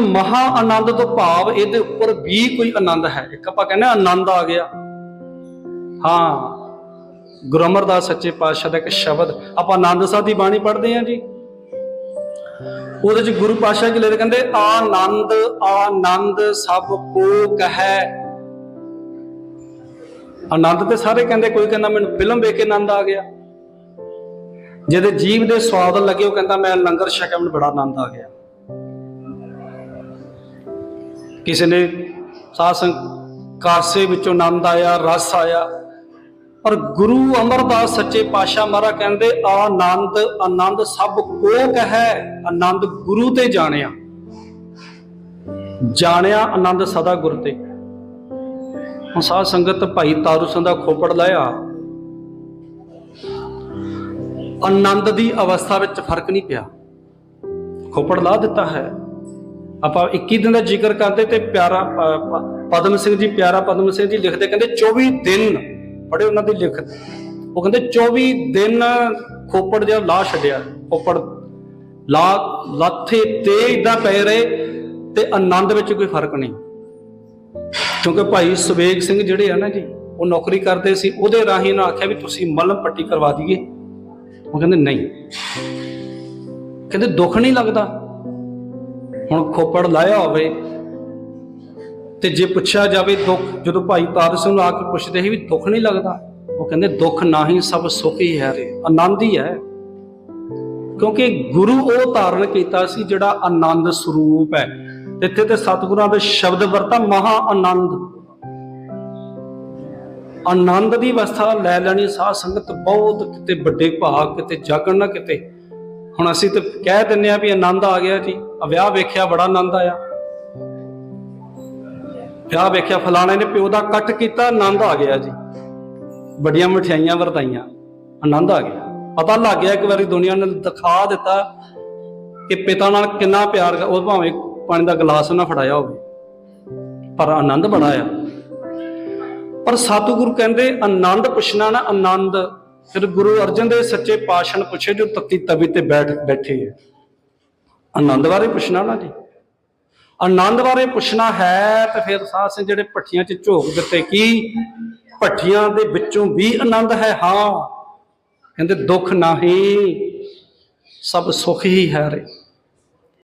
ਮਹਾ ਆਨੰਦ ਤੋਂ ਭਾਵ ਇਹਦੇ ਉੱਪਰ ਵੀ ਕੋਈ ਆਨੰਦ ਹੈ। ਇੱਕ ਆਪਾਂ ਕਹਿੰਦੇ ਆਨੰਦ ਆ ਗਿਆ। ਹਾਂ, ਗੁਰੂ ਅਮਰਦਾਸ ਸੱਚੇ ਪਾਤਸ਼ਾਹ ਦਾ ਇੱਕ ਸ਼ਬਦ, ਆਪਾਂ ਆਨੰਦ ਸਾਹਿਬ ਦੀ ਬਾਣੀ ਪੜ੍ਹਦੇ ਹਾਂ ਜੀ। ਉਹਦੇ ਚ ਗੁਰੂ ਪਾਤਸ਼ਾਹ ਜੀ ਲਿਖਦੇ ਕਹਿੰਦੇ, ਆਨੰਦ ਆਨੰਦ ਸਭ ਕੋ ਕਹੈ। ਆਨੰਦ ਤੇ ਸਾਰੇ ਕਹਿੰਦੇ, ਕੋਈ ਕਹਿੰਦਾ ਮੈਨੂੰ ਫਿਲਮ ਵੇਖ ਕੇ ਆਨੰਦ ਆ ਗਿਆ। ਜਿਹਦੇ ਜੀਵ ਦੇ ਸਵਾਦ ਲੱਗੇ ਉਹ ਕਹਿੰਦਾ, ਮੈਂ ਲੰਗਰ ਛਕਿਆ, ਮੈਨੂੰ ਬੜਾ ਆਨੰਦ ਆ ਗਿਆ। ਕਿਸੇ ਨੇ ਸਾਧ ਸੰਗ ਕਾਸੇ ਵਿੱਚੋਂ ਆਨੰਦ ਆਇਆ, ਰਸ ਆਇਆ। ਪਰ ਗੁਰੂ ਅਮਰਦਾਸ ਸੱਚੇ ਪਾਤਸ਼ਾਹ ਮਹਾਰਾਜ ਕਹਿੰਦੇ, ਆਨੰਦ ਆਨੰਦ ਸਭ ਕੋ ਕਹੈ, ਆਨੰਦ ਗੁਰੂ ਤੇ ਜਾਣਿਆ। ਜਾਣਿਆ ਆਨੰਦ ਸਦਾ ਗੁਰ ਤੇ। ਹੁਣ ਸਾਧ ਸੰਗਤ ਭਾਈ ਤਾਰੂ ਸਿੰਘ ਦਾ ਖੋਪੜ ਲਾਇਆ। ਆਨੰਦ ਦੀ ਅਵਸਥਾ ਵਿੱਚ ਫ਼ਰਕ ਨਹੀਂ ਪਿਆ। ਖੋਪੜ ਲਾ ਦਿੱਤਾ ਹੈ। ਆਪਾਂ 21 ਦਿਨ ਦਾ ਜ਼ਿਕਰ ਕਰਦੇ ਤੇ ਪਿਆਰਾ ਪਦਮ ਸਿੰਘ ਜੀ, ਪਿਆਰਾ ਪਦਮ ਸਿੰਘ ਜੀ ਲਿਖਦੇ ਕਹਿੰਦੇ 24 ਦਿਨ, ਬੜੇ ਉਹਨਾਂ ਦੀ ਲਿਖਤ ਉਹ ਕਹਿੰਦੇ 24 ਦਿਨ ਖੋਪੜ ਜਿਹਾ ਲਾ ਛੱਡਿਆ, ਖੋਪੜ, ਲਾ, ਲਾਥੇ ਤੇ ਇਦਾਂ ਪਏ ਰਹੇ ਤੇ ਆਨੰਦ ਵਿੱਚ ਕੋਈ ਫ਼ਰਕ ਨਹੀਂ। ਕਿਉਂਕਿ ਭਾਈ ਸੁਵੇਗ ਸਿੰਘ ਜਿਹੜੇ ਆ ਨਾ ਜੀ, ਉਹ ਨੌਕਰੀ ਕਰਦੇ ਸੀ, ਉਹਦੇ ਰਾਹੀਂ ਨਾ ਆਖਿਆ ਵੀ ਤੁਸੀਂ ਮਲਮ ਪੱਟੀ ਕਰਵਾ ਦਈਏ। ਉਹ ਕਹਿੰਦੇ ਨਹੀਂ। ਕਹਿੰਦੇ ਦੁੱਖ ਨਹੀਂ ਲੱਗਦਾ। ਹੁਣ ਖੋਪੜ ਲਾਇਆ ਹੋਵੇ ਤੇ ਜੇ ਪੁੱਛਿਆ ਜਾਵੇ ਦੁੱਖ, ਜਦੋਂ ਭਾਈ ਤਾਰ ਸਿੰਘ ਨੂੰ ਆ ਕੇ ਪੁੱਛਦੇ ਸੀ ਵੀ ਦੁੱਖ ਨਹੀਂ ਲੱਗਦਾ, ਉਹ ਕਹਿੰਦੇ ਦੁੱਖ ਨਹੀਂ ਸਭ ਸੁਖ ਹੀ ਹੈ ਰੇ, ਆਨੰਦ ਹੀ ਹੈ। ਕਿਉਂਕਿ ਗੁਰੂ ਉਹ ਧਾਰਨ ਕੀਤਾ ਸੀ ਜਿਹੜਾ ਆਨੰਦ ਸਰੂਪ ਹੈ। ਇੱਥੇ ਤੇ ਸਤਿਗੁਰਾਂ ਦੇ ਸ਼ਬਦ ਵਰਤਾ ਮਹਾ ਆਨੰਦ। ਆਨੰਦ ਦੀ ਅਵਸਥਾ ਲੈ ਲੈਣੀ ਸਾਧ ਸੰਗਤ ਬਹੁਤ, ਕਿਤੇ ਵੱਡੇ ਭਾਗ, ਕਿਤੇ ਜਾਗਣ ਨਾ ਕਿਤੇ ਹੁਣ ਅਸੀਂ ਤੇ ਕਹਿ ਦਿੰਨੇ ਆ ਵੀ ਆਨੰਦ ਆ ਗਿਆ ਜੀ। ਆ ਵਿਆਹ ਵੇਖਿਆ ਬੜਾ ਆਨੰਦ ਆਇਆ। ਵਿਆਹ ਵੇਖਿਆ ਫਲਾਣੇ ਨੇ ਪਿਓ ਦਾ ਕੱਟ ਕੀਤਾ, ਆਨੰਦ ਆ ਗਿਆ ਜੀ। ਵੱਡੀਆਂ ਮਠਿਆਈਆਂ ਵਰਤਾਈਆਂ, ਆਨੰਦ ਆ ਗਿਆ। ਪਤਾ ਲੱਗ ਗਿਆ ਇੱਕ ਵਾਰੀ ਦੁਨੀਆ ਨੇ ਦਿਖਾ ਦਿੱਤਾ ਕਿ ਪਿਤਾ ਨਾਲ ਕਿੰਨਾ ਪਿਆਰ ਉਹ ਭਾਵੇਂ ਪਾਣੀ ਦਾ ਗਲਾਸ ਨਾ ਫੜਾਇਆ ਹੋਵੇ, ਪਰ ਆਨੰਦ ਬੜਾ ਆ ਪਰ ਸਤਿਗੁਰੂ ਕਹਿੰਦੇ, ਆਨੰਦ ਪੁੱਛਣਾ ਨਾ ਆਨੰਦ। ਫਿਰ ਗੁਰੂ ਅਰਜਨ ਦੇ ਸੱਚੇ ਪਾਸ਼ਣ ਪੁੱਛੇ ਜੋ ਤਤੀ ਤਵੀ ਤੇ ਬੈਠ ਬੈਠੇ ਹੈ। ਆਨੰਦ ਬਾਰੇ ਪੁੱਛਣਾ ਨਾ ਜੀ ਆਨੰਦ ਬਾਰੇ ਪੁੱਛਣਾ ਹੈ ਤੇ ਫਿਰ ਸਾਧ ਸਿੰਘ ਜਿਹੜੇ ਭੱਠੀਆਂ 'ਚ ਝੋਕ ਦਿੱਤੇ ਕੀ? ਭੱਠੀਆਂ ਦੇ ਵਿੱਚੋਂ ਵੀ ਆਨੰਦ ਹੈ, ਹਾਂ। ਕਹਿੰਦੇ ਦੁੱਖ ਨਹੀਂ, ਸਭ ਸੁਖ ਹੀ ਹੈ ਰੇ।